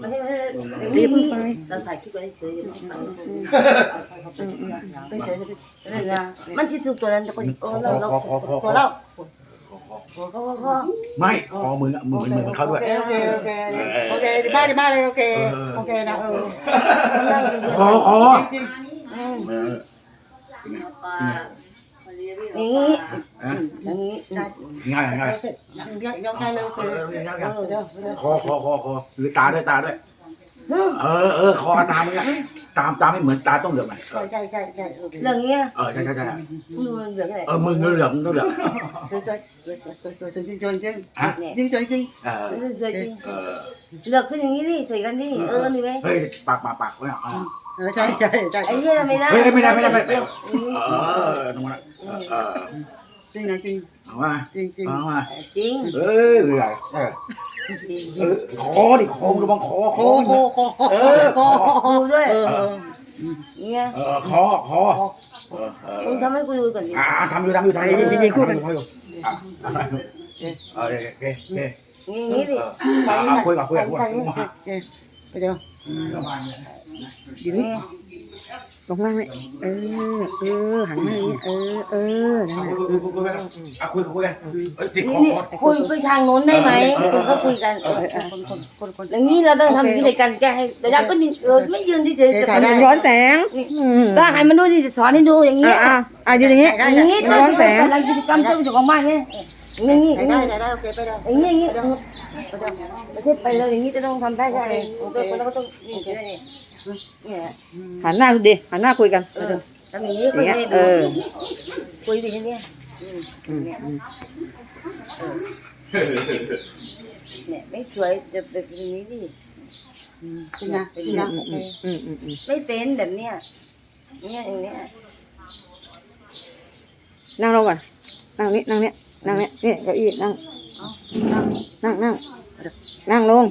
ไม่ไม่ไม่นี่เราถ่ายคลิปไว้เฉยๆไม่เฉยๆไม่นะมันชิดถูกตัวนั้นก็เออเราเราตัวเราขอขอขอไม่คอมึงอะมึงเหมือเขาด้วยโอเคโอเคโอเคดีมากดีมากเลยโอเคโอเคนะเออคอคอ อออย่างนี้อย่างนี้ง่ายง่ายยกให้เลยโอเคเออง่ายเดี๋ยวเดี๋ยวคอคอคอคอหรือตาด้วยตาด้วย เออเออคอตามึงอะตามตาไม่เหมือนตาต้องเหลืองไหมใช่ใช่ใช่ใช่โอเคเรื่องเงี้ยเออใช่ใช่ใช่มือเหลืองอะไรเออมึงเหลืองต้องเหลืองใช่ใช่ใช่ใช่ใช่จริงจริงจริงฮะจริงจริงจริงเออสวยจริงเออเหลือกขึ้นอย่างนี้ดิใส่กันดิเออนี่ไหมเฮ้ยปากปากปากไว้อะ เออใช่ใช่ใช่ไอ้เนี่ยไม่ได้เฮ้ยไม่ได้ไม่ได้ไม่ได้เออตรงนั้นเออจริงนะจริงเอามาจริงจริงเอามาจริงเออเหลือเออเออคอดิคอระวังคอโคคอโคโคเออคอดูด้วยเออเออเงี้ยเออคอคอเออเออมึงทำให้กูดูก่อนดิอ่าทำอยู่ทำอยู่ทำอยู่จริงจริงคู่กันคุยอยู่เออโอเคโอเคโอเคอย่างนี้ดิคุยกับคุยกับคุยไปกับไปเดี๋ยว อยู่นี่ลงล่างเลยเออ เออ หันหน้าอย่างนี้เออ เออนั่นแหละคุยคุยคุยอะคุยคุยกันเอ้ยติดคอนี่คอคุยไปทางโน้นได้ไหมเขาคุยกันออคนคนคนคนอย่างนี้เราต้องทำอย่างนี้ใส่กันแกให้แต่ยาก็ไม่ยืนเฉยๆจะย้อนแสงอืมก็ให้มันดูดิสอนให้ดูอย่างนี้อะอะอะยืนอย่างนี้อย่างนี้ร้องย้อนแสงอะไรกิจกรรมเจ้าของบ้านเนี่ยอย่างนี้อย่างได้นี้ได้ได้โอเคไปเดี๋ยวอย่างนี้อย่างนี้ไปเดี๋ยวประเทศไปเลยอย่างนี้จะต้องทำได้ใช่ไหมคนเราก็ต้องนี่ นี่นี่หันหน้าดูดิหันหน้าคุยกันเออทำอย่างนี้คุยอย่างให้เงี้ยดูเออคุยดิเนี่ยอืมอืมเนี่ยไม่สวยจะเป็นอย่างนี้ดิจริงนะจริงนะโอเคอืมอืมอืมไม่เป็นแบบเนี้ยเนี่ยอย่างเนี้ยนั่งลงก่อนนั่งนี้นั่งเนี้ยนั่งเนี้ยนี่เก้าอี้นั่งนั่งนั่งนั่งลง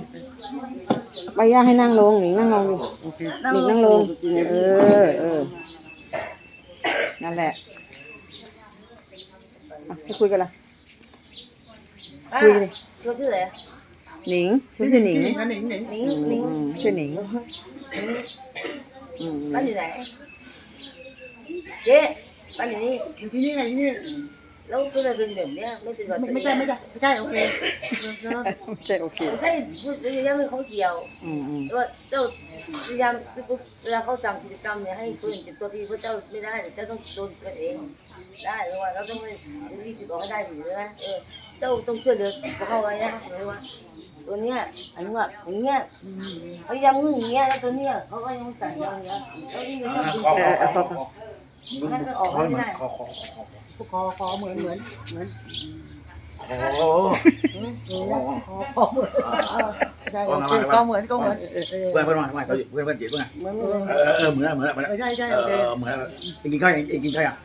ใบย่าให้นั่งลงหนิงนั่งลงดิโอเคหนิงนั่งลง เออเออนั่นแหละอะจะคุยกันละคุยดิเขาชื่ออะไรหนิงชื่อชื่อหนิงหนิงหนิงหนิงนิ้งอืมนิ้งอืมชื่อหนิงอืมบ้านอยู่ไหนเจ๊บ้านอยู่นี่อยู่ที่นี่ไงที่นี่ แล้วก็เลยเป็นแบบเนี้ยไม่เป็นแบบไม่ไม่ใช่ไม่ใช่ไม่ใช่โอเคไม่ใช่โอเคไม่ใช่พูดพยายามให้เขาเกี่ยวอืมอืมว่าเจ้าพยายามปุ๊บเวลาเขาสั่งกิจกรรมเนี่ยให้คนอื่นเจ็บตัวพี่เพราะเจ้าไม่ได้เจ้าต้องโดนกันเอง ได้หรือว่าเราต้องไปรีสิทธิ์ออกให้ได้อยู่ใช่ไหมเออเจ้าต้องช่วยเหลือเขาไว้นะหรือว่าตัวเนี้ยอันนี้ว่าอย่างเงี้ยพยายามงึ่งอย่างเงี้ยแล้วตัวเนี้ยเขาก็ยังใส่ยังเงี้ยแล้วนี่ก็ต้องคอคอคอให้มันออกคอไม่ได้ คอคอคอคอคอเหมือนเหมือนเหมือนคอคอคอเหมือนใช่โอเคก็เหมือนก็เหมือนเออเออเพื่อนเพื่อนมาเพื่อนเพื่อนเพื่อนจีบเพื่อนเหมือนเลยเออเออเหมือนเหมือนเหมือนใช่ใช่เอโอเคอเหมือนเองกินข้าวยังเองกินข้าวยัง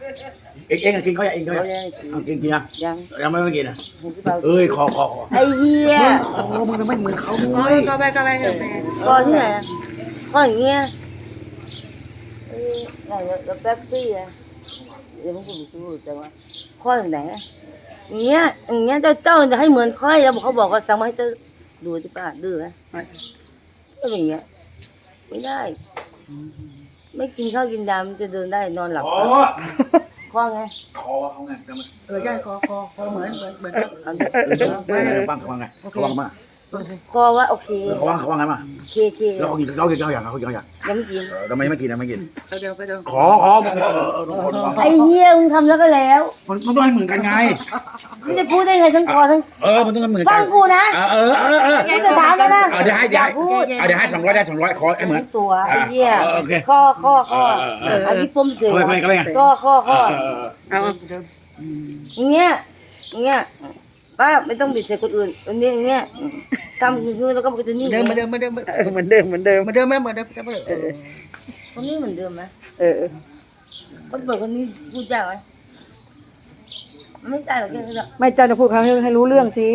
เองเองกินข้าวยังเองกินข้าวเขายังยังกินกินยังยังยังไม่กินอะเห็นที่เปล่าเอ้ยคอคอคอไอ้เหี้ยคอมึงไม่เหมือนเขาก็เว้ยก็ไปก็ไปโอเคก็ที่ไหนก็อย่างเงี้ยเอ้ยไหนเราแป๊บซี่อะ เดี๋ยวผมจะดูแต่ว่าข้อไหนอย่างเงี้ยอย่างเงี้ยเจ้าเจ้าจะให้เหมือนค่อยแล้วเขาบอกว่าสั่งมาให้เจ้าดูที่ป้าดื้อไหมก็อย่างเงี้ยไม่ได้ ไม่กินข้าวกินดำจะเดินได้นอนหลับคอข้อไงคอเขาไงแต่มันเออใช่คอคอคอเหมือนเหมือนเหมือนเอาดิเออบ้างเขาไงเขาว่ามาค อว่าโอเคเขาว่าเขาว่าไงมาเคเคแล้วเขากินเขากินข้าวยังเขากินข้าวยังยังไม่กินเออทำไมไม่กินนะไม่กินไปเดี๋ยวไปเดี๋ยวขอขอมึงเออเออต้องขอต้องขอไอ้เหี้ยมึงทำแล้วก็แล้วมันมันต้องให้เหมือนกันไงมึงจะพูดได้ไงทั้งคอทั้งเออมันต้องให้เหมือนฟักังนกูนะเออเออเออมึงจะถามแล้วนะเอาเดี๋ยวให้อเดี๋ยวย่าให้พูดเอาเดี๋ยวให้สองร้อยได้สองร้อยขอไอ้เหมือนตัวไอ้เหี้ยเออโอเคข้อข้อข้อเออเออเอออันนี้ปุ่มเฉยเข้าไปเข้าไปเข้าไปข้อข้อข้อเออเออเอาอย่างเงี้ยอย่างเงี้ย ป้าไม่ต้องบิดใส่คนอื่นอันนี้อย่างเงี้ยทำมือแล้วก็มันจะนิ่งเดิมมาเดิมมาเดิมเออเหมือนเดิมเหมือนเดิมมาเดิมมาเหมือนเดิมเหมือนเดิมคนนี้เหมือนเดิมไหมเออเออ คนเปิดคนนี้พูดยากไหมมันไม่ได้หรอกแค่นี้ไม่เจ้าจะพูดเขาให้ให้รู้เรื่องสิ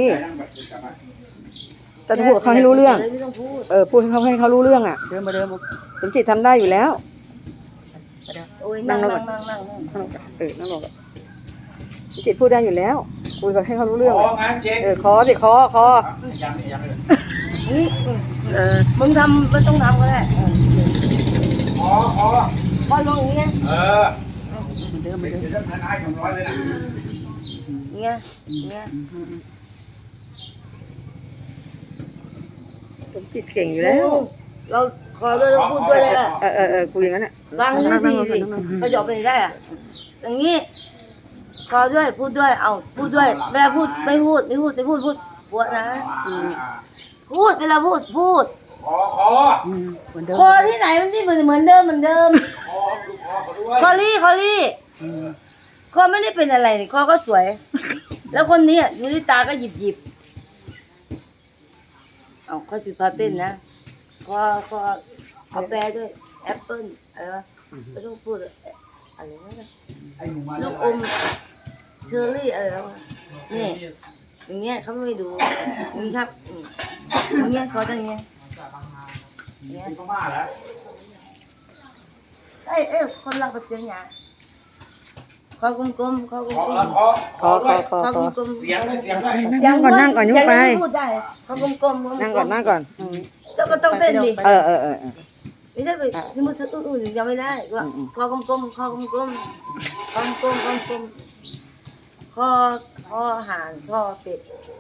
เจ้าจะพูดกับเขาให้รู้เรื่อง ไม่ต้องพูดเออพูดให้เขาให้เขารู้เรื่องอะ เดิมมาเดิมสมจิตทำได้อยู่แล้วโอ้ยนั่งนั่งนั่งนั่งนั่งนั่งลงก่อนเออนั่งลงก่อนสมจิตพูดได้อยู่แล้วเคุยกันให้เขารู้ขเรื่องอเลยงานเช็คเออคอสิคอคอยังไม่ยังไม่นี่เออมึงทำไม่ต้องทำก็ได้ขอขอพอลงอย่างเงี้ยเออเดิมเดี๋ยวเรื่องทนายสองร้อยเลยนะอย่างเงี้ยอย่างเงี้ยสมจิตเก่งอยู่แล้ว เราขอด้วยต้องพูดด้วยเลยล่ะเออเออเออคุยอย่างนั้นอะฟังนั่ดีงนั่งสินั่งนั่งเขาจะออกไปได้อะอย่างนี้ ขอด้วยพูดด้วยเอาพูดด้วยเวลาพูดไม่พูดไม่พูดไม่พูดพูดปวดนะอ่าพูดเวลาพูดพูดขอขออืมเหมือนเดิมคอที่ไหนมันที่เหมือนเหมือนเดิมเหมือนเดิมขอดูขอขอด้วยคอรี่คอรี่คอไม่ได้เป็นอะไรนี่คอก็สวย แล้วคนนี้อะอยู่ที่ตาก็หยิบหยิบเอาข้อสิพาเต้นนะคอคอเอาแปรด้วยแอปเปิ้ลอะไรวะไม่ต้องพูด อะอะไรนะไอ้หนูมาลูกอมเชอร์รี่อะไรแล้วอะนี่อย่างเงี้ยเขาไม่ดูนี่ครับอืมอย่างเงี้ยเขาจะอย่างเงี้ยอย่างเงี้ยพม่าแล้วเอ้ยเอ้ยคนเราเป็นยังไงคอกลมๆคอกลขอมขอขอคอด้วยคอๆคอคอกลมๆ เสียงด้วยเสียงด้วยนั่งก่อนนั่งก่อนยุ่งไป เสียพูดได้คอกลมๆนั่งก่อนนั่งก่อนอืมเจ้าก็ต้องเต้นดิ เออเออเออเออ ไม่ใช่ไปที่มือถืออื่นๆยังไม่ได้ว่าอืมคอกลมๆคอกลมๆคอกลมๆคอกลมๆคอคอห่านคอเป็ด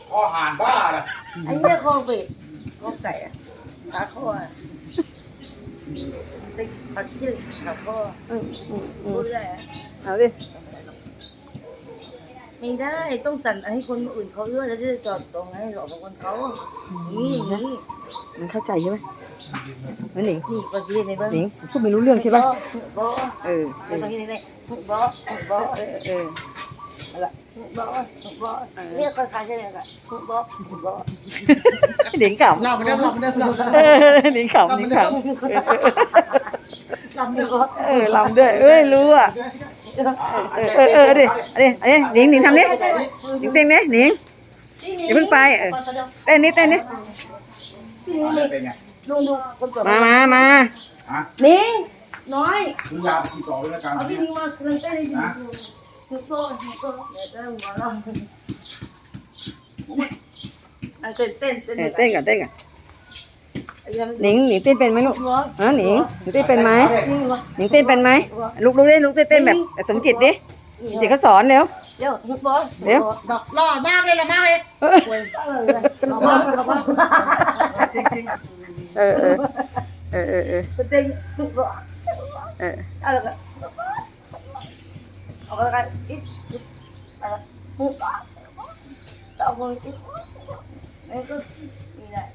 ขอห่านบ้าเลยอันนี้คอเป็ดคอไก่อะขาคออะติ๊กผัดขี้ขาคออืมอืมอืพูมดได้อะเอาดิไม่ได้ต้องสั่นให้คนอื่นเขาด้วยแล้วจะจอดตรงให้หลอกของคนเขานี่อย่างนี่มันเข้าใจใช่ไหม นั่นหนิงนี่ก็ซีในเบิ้งหนิงพูดไม่รู้เรื่องใช่ปะบอเออเอแล้วอก็ที่นี่บอบอเออเอออะไรบอบอเรียกคนขายใช่ไหมครับบอบอหนิงขำเราเหมือนเดิมเราเหมือนเดิมเราเหมือนเอเดิมอหนิงขำหนิงขำเราเหมือนเดิมเออลำด้วยเอ้ยรู้อะเออเออเออดิเอันนี้อันนี้หนิงหนิงทำดิหนิงเต้นดิหนิงอย่าเพิ่งไปเออเต้นนิดเต้นนิดพี่นิ้งเป็นไง ดูดูคนเปิดมามามาฮะนิ้งน้อยซื้อยาที่ต่อด้วยกันเอาพี่นิ้งมาเครื่องเต้นให้ดูดูโซ่ดูโซ่เดี๋ยวเต้นหัวเราอันเต้นเต้นเต้นเออเต้นก่อนเต้นก่อนหนิงหนิงเต้นเป็นไหมลูกฮะหนิงหนิงเต้นเป็นไหมนี่วะหนิงเต้นเป็นไหมลูกลูกเล่นลูกเต้นเต้นแบบสมจิตดิสมจิตเขาสอนเร็วเดี๋ยวฮึบบอสเดี๋ยวดอกหล่อมากเลยหล่อมากเลยเออเว้ยเออเลยเอาบ้าเอาบ้าจริง เออเออเออเออเออเต้นฮึบบอสเออเอาละกันเอาละกันอีกเอาละฮึบบอสเอาคนอีกนี่ก็นี่แหละ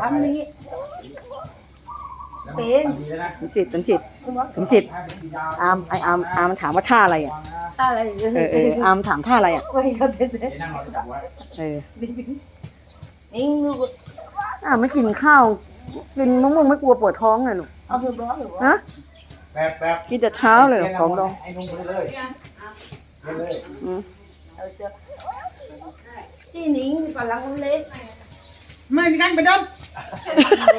ทำอย่างนี้เป็นดีแล้วนะสมจิตสมจิตสมจิตอามไออามอามมันถามว่าท่าอะไรอะ อะไรเออเอออามถามท่าอะไรอะไม่ก็เต้นเดี๋ยวนั่งรอจับไว้เออนิ่งลูกอ้าวไม่กินข้าวกินมะม่วงไม่กลัวปวดท้องเลยลูกเอาคือบอสหรือว่าฮะแบบแบบกินแต่เช้าเลยเหรอของดองไอ้นุ่มไปเลยไปเลยอืมเอาเจอที่นิ่งกำลังเล็กๆไม่มีกันเหมือนเดิม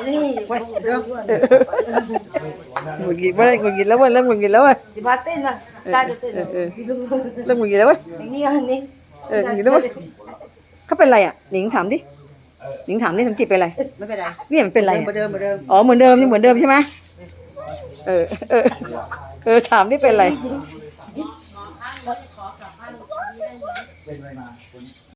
นี่เว้ยเดี๋ยวหงุดหงิดว่าหงุดหงิดแล้วเว้ยเริ่มหงุดหงิดแล้วเว้ยจิบาเต้นนะ ตาจะเต้นเออเออเริ่มหงุดหงิดแล้วเว้ยอย่างนี้อันนี้เออหงุดหงิดแล้วเว้ยเขาเป็นไรอะหนิงถามดิหนิงถามดิสมจิตเป็นไรไม่เป็นไรเนี่ยมันเป็นไรเหมือนอะเดิมเหมือนเดิมอ๋อเหมือนเดิมยังเหมือนเดิมใช่ไหมเออเออเออถามดิเป็นไรเป็นอะไร